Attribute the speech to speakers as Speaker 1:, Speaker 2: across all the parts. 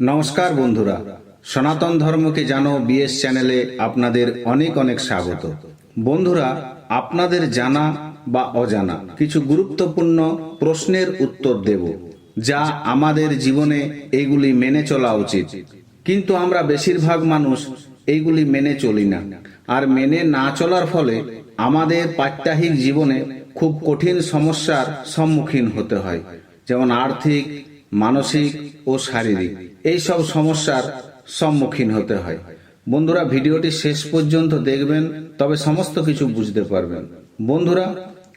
Speaker 1: নমস্কার বন্ধুরা, সনাতন ধর্মকে জানো বিএস চ্যানেলে আপনাদের অনেক অনেক স্বাগত। বন্ধুরা, আপনাদের জানা বা অজানা কিছু গুরুত্বপূর্ণ প্রশ্নের উত্তর দেব, যা আমাদের জীবনে এইগুলি মেনে চলা উচিত। কিন্তু আমরা বেশিরভাগ মানুষ এইগুলি মেনে চলি না, আর মেনে না চলার ফলে আমাদের প্রাত্যহিক জীবনে খুব কঠিন সমস্যার সম্মুখীন হতে হয়, যেমন আর্থিক মানসিক ও শারীরিক এই সব সমস্যার সম্মুখীন হতে হয়। বন্ধুরা, ভিডিওটি শেষ পর্যন্ত দেখবেন, তবে সমস্ত কিছু বুঝতে পারবেন। বন্ধুরা,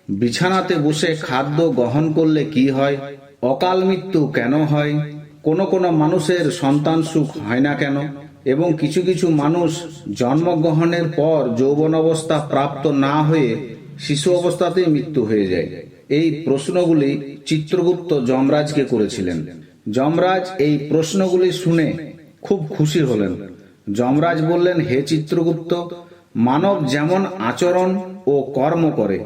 Speaker 1: বিছানাতে বসে খাদ্য গ্রহণ করলে কি হয়? অকাল মৃত্যু কেন হয়? কোন কোন মানুষের সন্তান সুখ হয় না কেন? এবং কিছু কিছু মানুষ জন্মগ্রহণের পর যৌবন অবস্থা প্রাপ্ত না হয়ে শিশু অবস্থাতেই মৃত্যু হয়ে যায়। এই প্রশ্নগুলি চিত্রগুপ্ত যমরাজকে করেছিলেন। যমরাজ এই প্রশ্নগুলি শুনে খুব খুশি হলেন। যমরাজ বললেন, হে চিত্রগুপ্ত, মানব যেমন আচরণ ও কর্ম করে,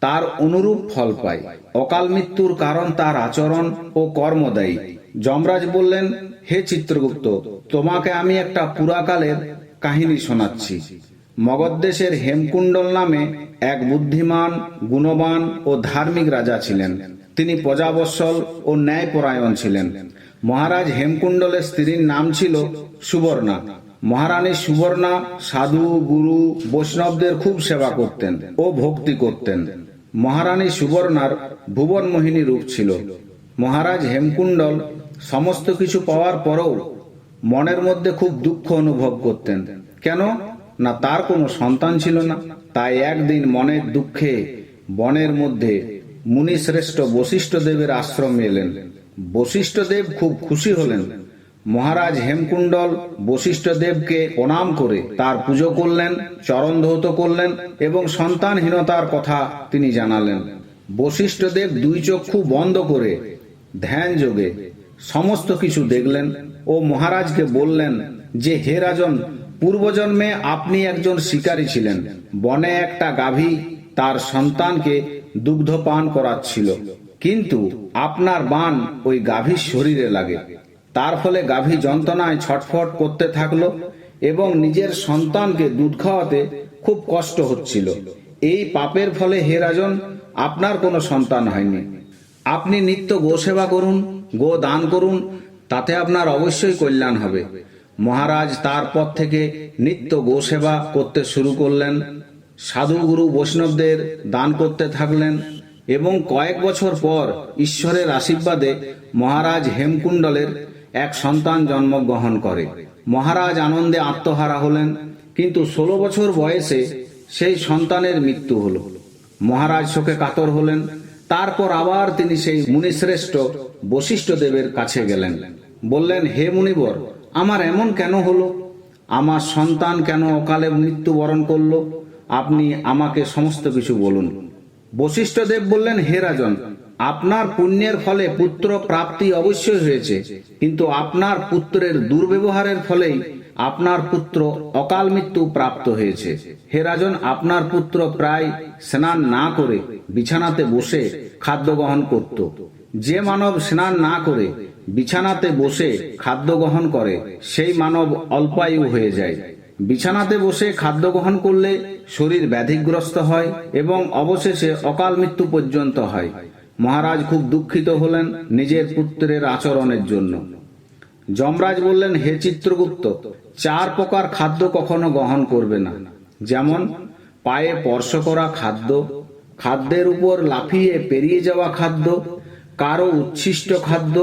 Speaker 1: তার অনুরূপ ফল পায়। অকাল মৃত্যুর কারণ তার আচরণ ও কর্ম দেয়। যমরাজ বললেন, হে চিত্রগুপ্ত, তোমাকে আমি একটা পুরাকালের কাহিনী শোনাচ্ছি। মগধ দেশের হেমকুণ্ডল নামে এক বুদ্ধিমান, গুণবান ও ধার্মিক রাজা ছিলেন। তিনি প্রজাবৎসল ও ন্যায়পরায়ণ ছিলেন। মহারাজ হেমকুণ্ডলের স্ত্রীর নাম ছিল সুবর্ণা। মহারানী সুবর্ণা সাধু, গুরু, বৈষ্ণবদের খুব সেবা করতেন ও ভক্তি করতেন। মহারানী সুবর্ণার ভুবন মোহিনী রূপ ছিল। মহারাজ হেমকুণ্ডল সমস্ত কিছু পাওয়ার পরেও মনের মধ্যে খুব দুঃখ অনুভব করতেন। কেন? না তার কোনো সন্তান ছিল না। তাই একদিন মনের দুঃখে বনের মধ্যে মুনি শ্রেষ্ঠ বশিষ্ঠ দেবের আশ্রমে এলেন। বশিষ্ঠ দেব খুব খুশি হলেন। মহারাজ হেমকুণ্ডল বশিষ্ঠ দেবকে প্রণাম করে তার পুজো করলেন চরণ ধৌত করলেন এবং সন্তানহীনতার কথা তিনি জানালেন। বশিষ্ঠ দেব দুই চক্ষু বন্ধ করে ধ্যান যোগে সমস্ত কিছু দেখলেন ও মহারাজকে বললেন যে, হে রাজন পূর্বজন্মে আপনি একজন শিকারী ছিলেন। বনে একটা গাভী তার সন্তানকে দুগ্ধ পান করাচ্ছিল। কিন্তু আপনার বান ওই গাভীর শরীরে লাগে। তার ফলে গাভী যন্ত্রণায় ছটফট করতে থাকল এবং নিজের সন্তানকে দুধ খাওয়াতে খুব কষ্ট হচ্ছিল। এই পাপের ফলে হে রাজন, আপনার কোনো সন্তান হয়নি। আপনি নিত্য গো সেবা করুন, গো দান করুন, তাতে আপনার অবশ্যই কল্যাণ হবে। মহারাজ তারপর থেকে নিত্য গোসেবা করতে শুরু করলেন। সাধু গুরু বৈষ্ণবদের দান করতে থাকলেন এবং কয়েক বছর পর ঈশ্বরের আশীর্বাদে মহারাজ হেমকুণ্ডলের এক সন্তান জন্মগ্রহণ করে। মহারাজ আনন্দে আত্মহারা হলেন, কিন্তু ষোলো বছর বয়সে সেই সন্তানের মৃত্যু হল। মহারাজ শোকে কাতর হলেন, তারপর আবার তিনি সেই মুনিশ্রেষ্ঠ বশিষ্ঠ দেবের কাছে গেলেন। বললেন, হে মুনিবর আমার এমন কেন হলো? আমার সন্তান কেন অকালে মৃত্যুবরণ করল? আপনি আমাকে সমস্ত কিছু বলুন। বশিষ্ঠ দেব বললেন, হে রাজন, আপনার পুণ্যের ফলে পুত্র প্রাপ্তি অবশ্যই হয়েছে, কিন্তু আপনার পুত্রের দুর্ব্যবহারের ফলেই আপনার পুত্র অকাল মৃত্যু প্রাপ্ত হয়েছে। হে রাজন, আপনার পুত্র প্রায় স্নান না করে বিছানাতে বসে খাদ্য গ্রহণ করত। যে মানব স্নান না করে, বিছানাতে বসে খাদ্য গ্রহণ করে, সেই মানব অল্পায়ু হয়ে যায়। বিছানাতে বসে খাদ্য গ্রহণ করলে শরীর ব্যাধিগ্রস্ত হয় এবং অবশেষে অকাল মৃত্যু পর্যন্ত হয়। মহারাজ খুব দুঃখিত হলেন নিজের পুত্রের আচরণের জন্য। যমরাজ বললেন, হে চিত্রগুপ্ত, চার প্রকার খাদ্য কখনো গ্রহণ করবে না। যেমন, পায়ে স্পর্শ করা খাদ্য, খাদ্যের উপর লাফিয়ে পেরিয়ে যাওয়া খাদ্য কারও উচ্ছিষ্ট খাদ্য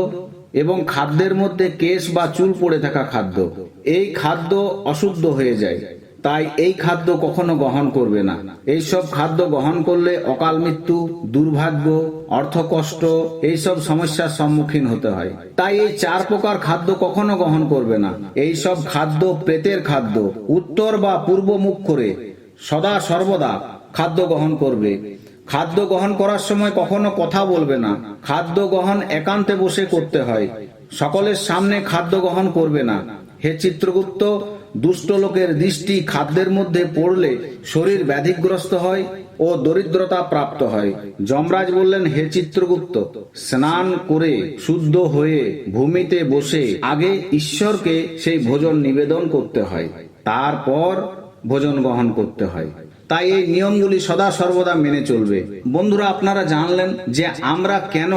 Speaker 1: এবং খাদ্যের মধ্যে কেশ বা চুল পড়ে থাকা খাদ্য। এই খাদ্য অশুদ্ধ হয়ে যায়। তাই এই খাদ্য কখনো গ্রহণ করবে না। এই সব খাদ্য গ্রহণ করলে অকাল মৃত্যু, দুর্ভাগ্য, অর্থকষ্ট এইসব সমস্যার সম্মুখীন হতে হয়। তাই এই চার প্রকার খাদ্য কখনো গ্রহণ করবে না। এই সব খাদ্য প্রেতের খাদ্য। উত্তর বা পূর্ব মুখ করে সদা সর্বদা খাদ্য গ্রহণ করবে। খাদ্য গ্রহণ করার সময় কখনো কথা বলবে না। খাদ্য গ্রহণ একান্তে বসে করতে হয়। সকলের সামনে খাদ্য গ্রহণ করবে না। হে চিত্রগুপ্ত, দুষ্ট লোকের দৃষ্টি খাদ্যের মধ্যে পড়লে শরীর ব্যাধিগ্রস্ত হয় ও দরিদ্রতা প্রাপ্ত হয়। যমরাজ বললেন, হে চিত্রগুপ্ত, স্নান করে শুদ্ধ হয়ে ভূমিতে বসে আগে ঈশ্বরকে সেই ভোজন নিবেদন করতে হয়। তারপর ভোজন গ্রহণ করতে হয়। তাই এই নিয়মগুলি সদা সর্বদা মেনে চলবে। বন্ধুরা, আপনারা জানলেন যে আমরা কেন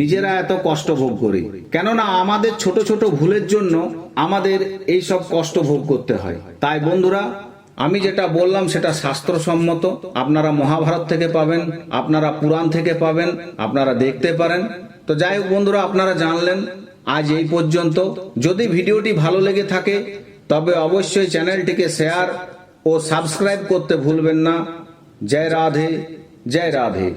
Speaker 1: নিজেরা এত কষ্ট ভোগ করি। কেননা আমাদের ছোট ছোট ভুলের জন্য আমাদের এই সব কষ্ট ভোগ করতে হয়। তাই বন্ধুরা, আমি যেটা বললাম সেটা শাস্ত্রসম্মত। আপনারা মহাভারত থেকে পাবেন, আপনারা পুরাণ থেকে পাবেন, আপনারা দেখতে পারেন। তো যাই হোক বন্ধুরা, আপনারা জানলেন, আজ এই পর্যন্ত। যদি ভিডিওটি ভালো লেগে থাকে, তবে অবশ্যই চ্যানেলটিকে শেয়ার ও সাবস্ক্রাইব করতে ভুলবেন না। জয় রাধে জয় রাধে।